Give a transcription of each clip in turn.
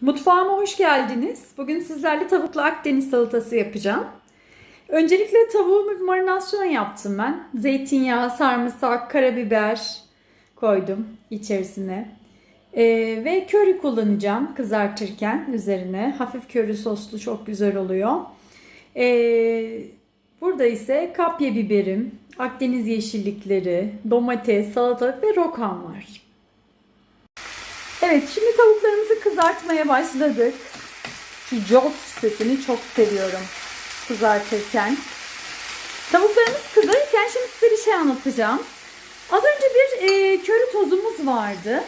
Mutfağıma hoş geldiniz. Bugün sizlerle tavuklu Akdeniz salatası yapacağım. Öncelikle tavuğumu marinasyon yaptım ben. Zeytinyağı, sarımsak, karabiber koydum içerisine. Ee, ve köri kullanacağım kızartırken üzerine. Hafif köri soslu çok güzel oluyor. Ee, burada ise kapya biberim, Akdeniz yeşillikleri, domates, salatalık ve rokan var. Evet şimdi tavuklarımızı kızartmaya başladık. Şu jolt sesini çok seviyorum kızartırken. Tavuklarımız kızarırken şimdi size bir şey anlatacağım. Az önce bir e, köri tozumuz vardı.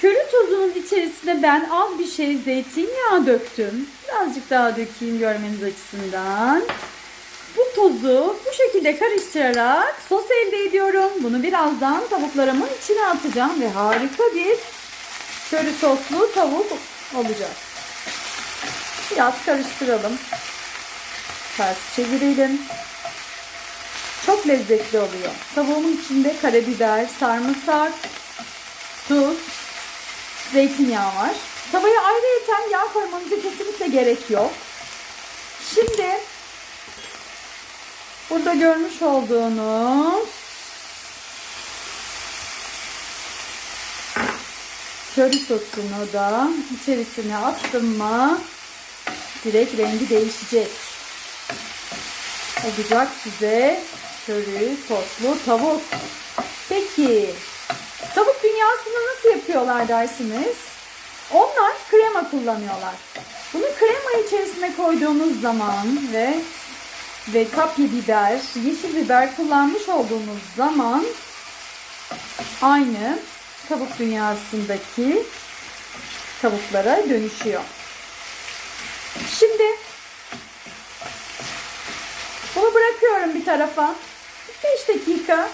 Köri tozunun içerisine ben az bir şey zeytinyağı döktüm. Birazcık daha dökeyim görmeniz açısından. Bu tozu bu şekilde karıştırarak sos elde ediyorum. Bunu birazdan tavuklarımın içine atacağım ve harika bir köri soslu tavuk olacak. Biraz karıştıralım. Ters çevirelim. Çok lezzetli oluyor. Tavuğumun içinde karabiber, sarımsak, tuz, zeytinyağı var. Tavaya ayrıyeten yağ koymanıza kesinlikle gerek yok. Şimdi burada görmüş olduğunuz köri sosunu da içerisine attım mı direkt rengi değişecek. Olacak size köri soslu tavuk. Peki tavuk dünyasını nasıl yapıyorlar dersiniz? Onlar krema kullanıyorlar. Bunu krema içerisine koyduğunuz zaman ve ve kapya biber, yeşil biber kullanmış olduğunuz zaman aynı tavuk dünyasındaki tavuklara dönüşüyor. Şimdi bunu bırakıyorum bir tarafa. 5 dakika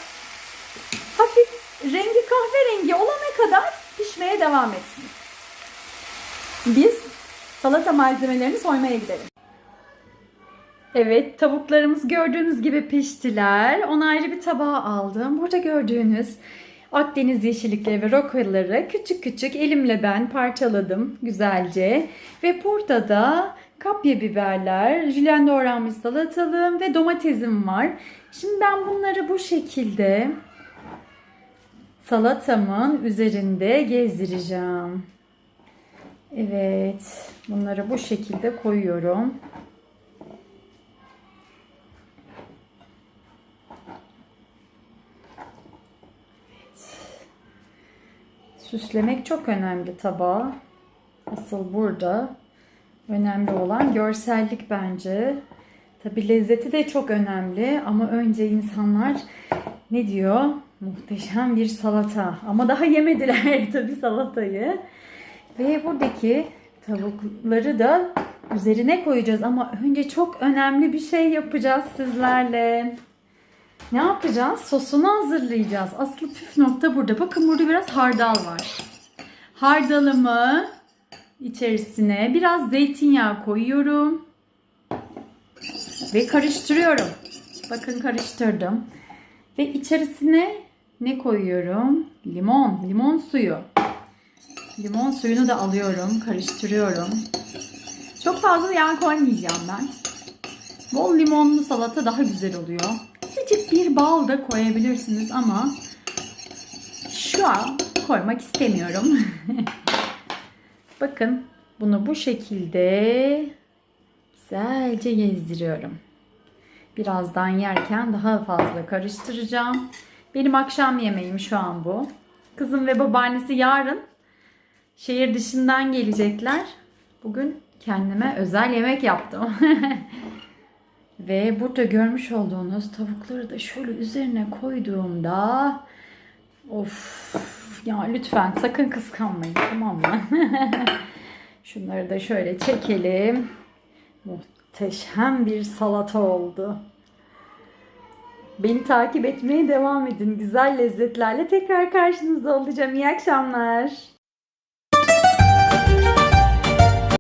hafif rengi kahverengi olana kadar pişmeye devam etsin. Biz salata malzemelerini soymaya gidelim. Evet tavuklarımız gördüğünüz gibi piştiler. Onu ayrı bir tabağa aldım. Burada gördüğünüz Akdeniz yeşillikleri ve rokaları küçük küçük elimle ben parçaladım güzelce. Ve burada da kapya biberler, jülyen doğranmış salatalığım ve domatesim var. Şimdi ben bunları bu şekilde salatamın üzerinde gezdireceğim. Evet, bunları bu şekilde koyuyorum. Süslemek çok önemli tabağı. Asıl burada önemli olan görsellik bence. Tabi lezzeti de çok önemli ama önce insanlar ne diyor? Muhteşem bir salata. Ama daha yemediler tabi salatayı. Ve buradaki tavukları da üzerine koyacağız ama önce çok önemli bir şey yapacağız sizlerle. Ne yapacağız? Sosunu hazırlayacağız. Aslı püf nokta burada. Bakın burada biraz hardal var. Hardalımı içerisine biraz zeytinyağı koyuyorum. Ve karıştırıyorum. Bakın karıştırdım. Ve içerisine ne koyuyorum? Limon, limon suyu. Limon suyunu da alıyorum, karıştırıyorum. Çok fazla yağ koymayacağım ben. Bol limonlu salata daha güzel oluyor. Küçük bir bal da koyabilirsiniz ama şu an koymak istemiyorum. Bakın bunu bu şekilde güzelce gezdiriyorum. Birazdan yerken daha fazla karıştıracağım. Benim akşam yemeğim şu an bu. Kızım ve babaannesi yarın şehir dışından gelecekler. Bugün kendime özel yemek yaptım. Ve burada görmüş olduğunuz tavukları da şöyle üzerine koyduğumda of ya lütfen sakın kıskanmayın tamam mı? Şunları da şöyle çekelim. Muhteşem bir salata oldu. Beni takip etmeye devam edin. Güzel lezzetlerle tekrar karşınızda olacağım. İyi akşamlar.